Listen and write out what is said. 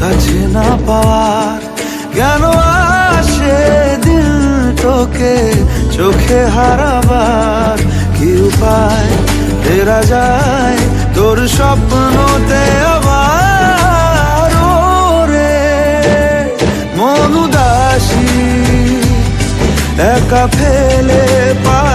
কাছে না পাওয়ার কেন আসে দিল তোকে, চোখে হারাবার কি উপায়? ফেরা যায় তোর স্বপ্নতে আবার রে মন উদাসী একা ফেলে পা